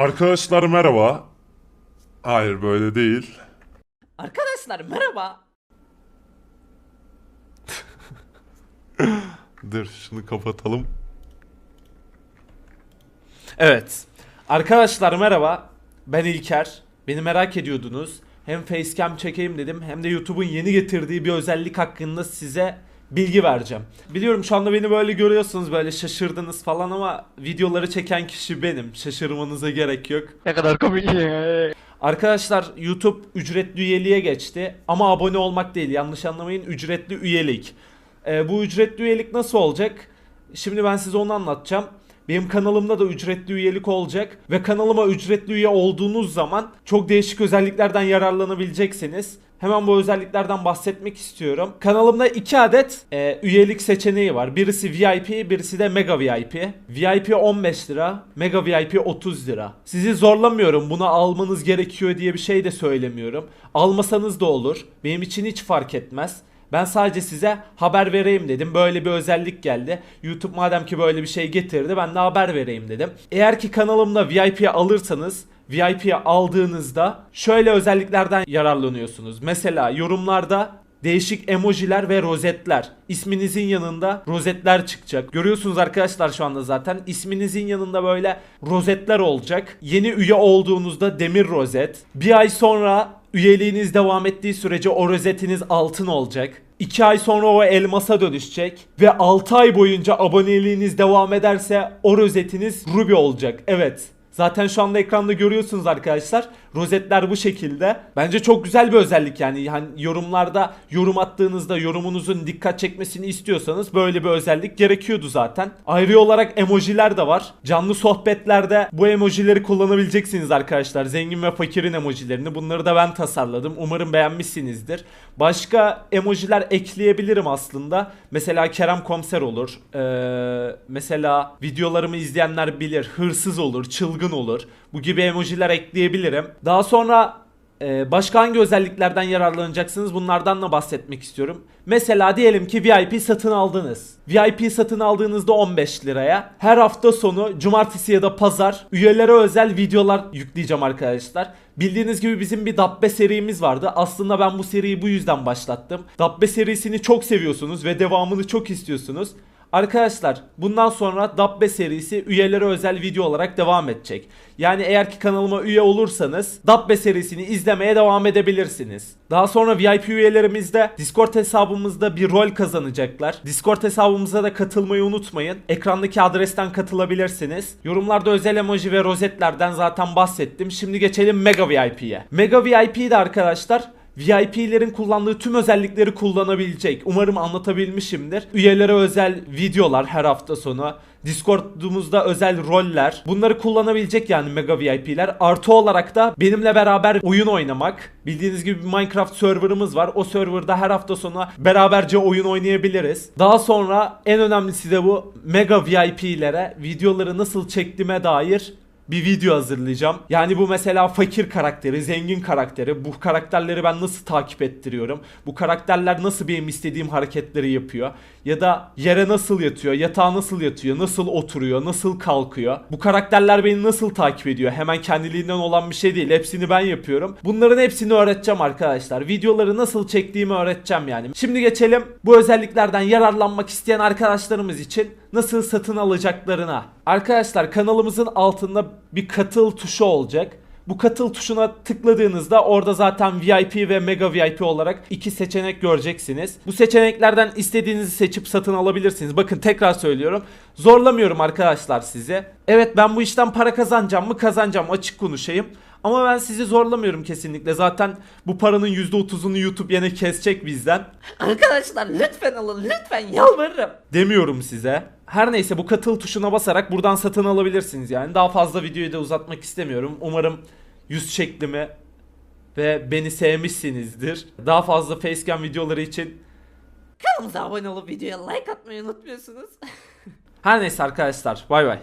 Arkadaşlar merhaba. Hayır böyle değil. Arkadaşlar merhaba. Dur şunu kapatalım. Evet. Arkadaşlar merhaba. Ben İlker. Beni merak ediyordunuz. Hem facecam çekeyim dedim hem de YouTube'un yeni getirdiği bir özellik hakkında size bilgi vereceğim. Biliyorum şu anda beni böyle görüyorsunuz böyle şaşırdınız falan ama videoları çeken kişi benim. Şaşırmanıza gerek yok. Ne kadar komik. Arkadaşlar YouTube ücretli üyeliğe geçti ama abone olmak değil yanlış anlamayın ücretli üyelik. Ee, bu ücretli üyelik nasıl olacak? Şimdi ben size onu anlatacağım. Benim kanalımda da ücretli üyelik olacak ve kanalıma ücretli üye olduğunuz zaman çok değişik özelliklerden yararlanabileceksiniz. Hemen bu özelliklerden bahsetmek istiyorum. Kanalımda iki adet e, üyelik seçeneği var. Birisi VIP, birisi de Mega VIP. VIP 15 lira, Mega VIP 30 lira. Sizi zorlamıyorum. Bunu almanız gerekiyor diye bir şey de söylemiyorum. Almasanız da olur. Benim için hiç fark etmez. Ben sadece size haber vereyim dedim. Böyle bir özellik geldi. YouTube madem ki böyle bir şey getirdi ben de haber vereyim dedim. Eğer ki kanalımda VIP alırsanız VIP aldığınızda şöyle özelliklerden yararlanıyorsunuz. Mesela yorumlarda değişik emojiler ve rozetler. İsminizin yanında rozetler çıkacak. Görüyorsunuz arkadaşlar şu anda zaten. İsminizin yanında böyle rozetler olacak. Yeni üye olduğunuzda demir rozet. Bir ay sonra üyeliğiniz devam ettiği sürece o rozetiniz altın olacak. 2 ay sonra o elmasa dönüşecek ve 6 ay boyunca aboneliğiniz devam ederse o rozetiniz ruby olacak. Evet. Zaten şu anda ekranda görüyorsunuz arkadaşlar. Rozetler bu şekilde. Bence çok güzel bir özellik yani. yani yorumlarda yorum attığınızda yorumunuzun dikkat çekmesini istiyorsanız böyle bir özellik gerekiyordu zaten. Ayrı olarak emojiler de var. Canlı sohbetlerde bu emojileri kullanabileceksiniz arkadaşlar. Zengin ve fakirin emojilerini. Bunları da ben tasarladım. Umarım beğenmişsinizdir. Başka emojiler ekleyebilirim aslında. Mesela Kerem Komiser olur. Ee, mesela videolarımı izleyenler bilir. Hırsız olur, çılgın olur. Bu gibi emojiler ekleyebilirim. Daha sonra e, başka hangi özelliklerden yararlanacaksınız bunlardan da bahsetmek istiyorum. Mesela diyelim ki VIP satın aldınız. VIP satın aldığınızda 15 liraya. Her hafta sonu cumartesi ya da pazar üyelere özel videolar yükleyeceğim arkadaşlar. Bildiğiniz gibi bizim bir Dabbe serimiz vardı. Aslında ben bu seriyi bu yüzden başlattım. Dabbe serisini çok seviyorsunuz ve devamını çok istiyorsunuz. Arkadaşlar bundan sonra Dabbe serisi üyelere özel video olarak devam edecek. Yani eğer ki kanalıma üye olursanız Dabbe serisini izlemeye devam edebilirsiniz. Daha sonra VIP üyelerimiz de Discord hesabımızda bir rol kazanacaklar. Discord hesabımıza da katılmayı unutmayın. Ekrandaki adresten katılabilirsiniz. Yorumlarda özel emoji ve rozetlerden zaten bahsettim. Şimdi geçelim Mega VIP'ye. Mega VIP'de arkadaşlar VIP'lerin kullandığı tüm özellikleri kullanabilecek. Umarım anlatabilmişimdir. Üyelere özel videolar her hafta sonu. Discord'umuzda özel roller. Bunları kullanabilecek yani mega VIP'ler. Artı olarak da benimle beraber oyun oynamak. Bildiğiniz gibi bir Minecraft serverımız var. O serverda her hafta sonu beraberce oyun oynayabiliriz. Daha sonra en önemlisi de bu mega VIP'lere videoları nasıl çektiğime dair bir video hazırlayacağım. Yani bu mesela fakir karakteri, zengin karakteri. Bu karakterleri ben nasıl takip ettiriyorum? Bu karakterler nasıl benim istediğim hareketleri yapıyor? Ya da yere nasıl yatıyor? Yatağa nasıl yatıyor? Nasıl oturuyor? Nasıl kalkıyor? Bu karakterler beni nasıl takip ediyor? Hemen kendiliğinden olan bir şey değil. Hepsini ben yapıyorum. Bunların hepsini öğreteceğim arkadaşlar. Videoları nasıl çektiğimi öğreteceğim yani. Şimdi geçelim bu özelliklerden yararlanmak isteyen arkadaşlarımız için nasıl satın alacaklarına. Arkadaşlar kanalımızın altında bir katıl tuşu olacak. Bu katıl tuşuna tıkladığınızda orada zaten VIP ve Mega VIP olarak iki seçenek göreceksiniz. Bu seçeneklerden istediğinizi seçip satın alabilirsiniz. Bakın tekrar söylüyorum. Zorlamıyorum arkadaşlar sizi. Evet ben bu işten para kazanacağım mı kazanacağım açık konuşayım. Ama ben sizi zorlamıyorum kesinlikle. Zaten bu paranın %30'unu YouTube yine kesecek bizden. Arkadaşlar lütfen alın lütfen yalvarırım. Demiyorum size. Her neyse bu katıl tuşuna basarak buradan satın alabilirsiniz yani. Daha fazla videoyu da uzatmak istemiyorum. Umarım yüz şeklimi ve beni sevmişsinizdir. Daha fazla facecam videoları için Kanalımıza abone olup videoya like atmayı unutmuyorsunuz. her neyse arkadaşlar bay bay.